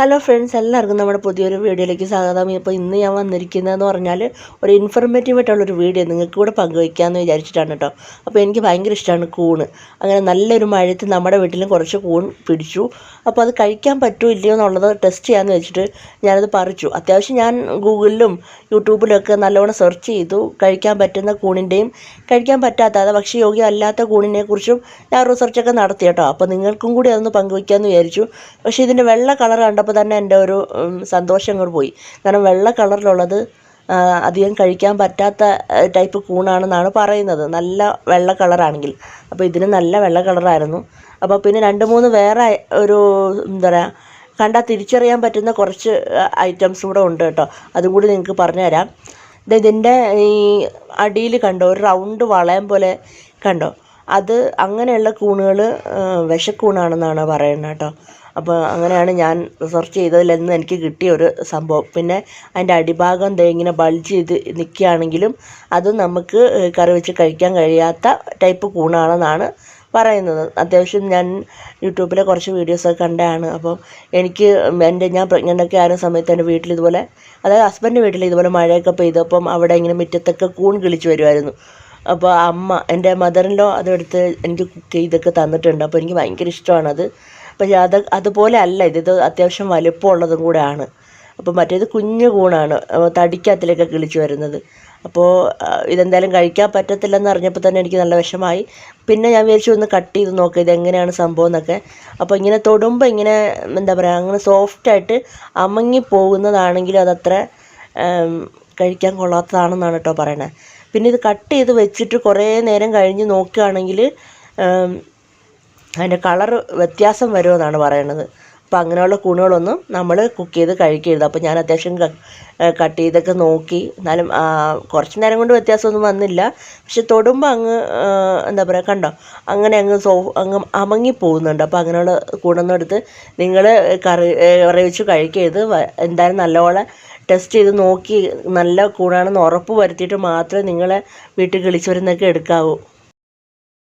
Hello friends എല്ലാവർക്കും നമ്മുടെ പുതിയൊരു വീഡിയോയിലേക്ക് സ്വാഗതം. ഇപ്പോൾ ഇന്ന് ഞാൻ വന്നിരിക്കുന്നതെന്ന് പറഞ്ഞാൽ ഒരു ഇൻഫർമേറ്റീവ് ആയിട്ടുള്ളൊരു വീഡിയോ നിങ്ങൾക്ക് കൂടെ പങ്കുവയ്ക്കാമെന്ന് വിചാരിച്ചിട്ടാണ് കേട്ടോ അപ്പോൾ എനിക്ക് ഭയങ്കര ഇഷ്ടമാണ് കൂണ്. അങ്ങനെ നല്ലൊരു മഴയത്ത് നമ്മുടെ വീട്ടിലും കുറച്ച് കൂൺ പിടിച്ചു. അപ്പോൾ അത് കഴിക്കാൻ പറ്റുമോ ഇല്ലയോ എന്നുള്ളത് ടെസ്റ്റ് ചെയ്യാമെന്ന് വെച്ചിട്ട് ഞാനത് പറിച്ചു. അത്യാവശ്യം ഞാൻ ഗൂഗിളിലും യൂട്യൂബിലൊക്കെ നല്ലവണ്ണം സെർച്ച് ചെയ്തു. കഴിക്കാൻ പറ്റുന്ന കൂണിന്റെയും കഴിക്കാൻ പറ്റാത്ത അത് ഭക്ഷ്യയോഗ്യം അല്ലാത്ത കൂണിനെക്കുറിച്ചും ഞാൻ റിസർച്ചൊക്കെ നടത്തി കേട്ടോ അപ്പോൾ നിങ്ങൾക്കും കൂടി അതൊന്ന് പങ്കുവയ്ക്കാമെന്ന് വിചാരിച്ചു. പക്ഷേ ഇതിന്റെ വെള്ള കളർ കണ്ടപ്പോൾ തന്നെ എന്റെ ഒരു സന്തോഷം അങ്ങോട്ട് പോയി. കാരണം വെള്ള കളറിലുള്ളത് അധികം കഴിക്കാൻ പറ്റാത്ത ടൈപ്പ് കൂണാണെന്നാണ് പറയുന്നത്. നല്ല വെള്ള കളറാണെങ്കിൽ. അപ്പോൾ ഇതിന് നല്ല വെള്ള കളറായിരുന്നു. അപ്പോൾ പിന്നെ രണ്ട് മൂന്ന് വേറെ ഒരു എന്താ പറയുക കണ്ടാൽ തിരിച്ചറിയാൻ പറ്റുന്ന കുറച്ച് ഐറ്റംസ് കൂടെ ഉണ്ട് കേട്ടോ. അതും കൂടി നിങ്ങൾക്ക് പറഞ്ഞു തരാം ഇതിന്റെ ഈ അടിയിൽ കണ്ടോ ഒരു റൗണ്ട് വളയം പോലെ കണ്ടോ? അത് അങ്ങനെയുള്ള കൂണുകൾ വിഷക്കൂണാണെന്നാണ് പറയുന്നത് കേട്ടോ. അപ്പോൾ അങ്ങനെയാണ് ഞാൻ റിസർച്ച് ചെയ്തതിൽ നിന്ന് എനിക്ക് കിട്ടിയ ഒരു സംഭവം. പിന്നെ അതിന്റെ അടിഭാഗം ഇങ്ങനെ ബൾജ് ചെയ്ത് നിൽക്കുകയാണെങ്കിലും അത് നമുക്ക് കറി വെച്ച് കഴിക്കാൻ കഴിയാത്ത ടൈപ്പ് കൂണാണെന്നാണ് പറയുന്നത്. അത്യാവശ്യം ഞാൻ യൂട്യൂബിലെ കുറച്ച് വീഡിയോസൊക്കെ കണ്ടതാണ്. അപ്പോൾ എനിക്ക് എന്റെ ഞാൻ പ്രഗ്നന്റൊക്കെ ആയ സമയത്ത് എന്റെ വീട്ടിൽ ഇതുപോലെ അതായത് ഹസ്ബൻഡ് വീട്ടിൽ ഇതുപോലെ മഴയൊക്കെ പെയ്തപ്പം അവിടെ ഇങ്ങനെ മുറ്റത്തൊക്കെ കൂൺ കിളിച്ച് വരുമായിരുന്നു അപ്പോൾ അമ്മ എന്റെ മദറിലോ അതെടുത്ത് എനിക്ക് കുക്ക് ചെയ്തൊക്കെ തന്നിട്ടുണ്ട്. അപ്പോൾ എനിക്ക് ഭയങ്കര ഇഷ്ടമാണത്. പക്ഷേ അത് അതുപോലെ അല്ല ഇത് ഇത് അത്യാവശ്യം വലിപ്പമുള്ളതും കൂടെ ആണ് അപ്പോൾ മറ്റേത് കുഞ്ഞു കൂണാണ് തടിക്കകത്തിലൊക്കെ കിളിച്ച് വരുന്നത്. അപ്പോൾ ഇതെന്തായാലും കഴിക്കാൻ പറ്റത്തില്ലെന്ന് അറിഞ്ഞപ്പോൾ തന്നെ എനിക്ക് നല്ല വിഷമായി. പിന്നെ ഞാൻ വിചാരിച്ചു ഒന്ന് കട്ട് ചെയ്ത് നോക്കാം ഇതെങ്ങനെയാണ് സംഭവം എന്നൊക്കെ. അപ്പോൾ ഇങ്ങനെ തൊടുമ്പോൾ ഇങ്ങനെ എന്താ പറയുക അങ്ങനെ സോഫ്റ്റായിട്ട് പോകുന്നതാണെങ്കിലും അതത്ര കഴിക്കാൻ കൊള്ളാത്തതാണെന്നാണ് കേട്ടോ പറയണത് പിന്നെ ഇത് കട്ട് ചെയ്ത് വെച്ചിട്ട് കുറേ നേരം കഴിഞ്ഞ് നോക്കുകയാണെങ്കിൽ അതിന്റെ കളർ വ്യത്യാസം വരുമെന്നാണ് പറയുന്നത് അപ്പോൾ അങ്ങനെയുള്ള കൂണുകളൊന്നും നമ്മൾ കുക്ക് ചെയ്ത് കഴിക്കരുത്. അപ്പോൾ ഞാൻ അത്യാവശ്യം കട്ട് ചെയ്തൊക്കെ നോക്കി. എന്നാലും കുറച്ച് നേരം കൊണ്ട് വ്യത്യാസമൊന്നും വന്നില്ല. പക്ഷെ തൊടുമ്പോൾ അങ്ങ് എന്താ പറയുക കണ്ടോ? അങ്ങനെ അങ്ങ് സോ അങ്ങ് അമങ്ങി പോകുന്നുണ്ട്. അപ്പോൾ അങ്ങനെയുള്ള കൂണൊന്നും എടുത്ത് നിങ്ങൾ കറി കറി വെച്ച് കഴിക്കരുത്. എന്തായാലും നല്ലപോലെ ടെസ്റ്റ് ചെയ്ത് നോക്കി നല്ല കൂണാണെന്ന് ഉറപ്പ് വരുത്തിയിട്ട് മാത്രമേ നിങ്ങളെ വീട്ടിൽ കിളിച്ചവരുന്നൊക്കെ എടുക്കാവൂ.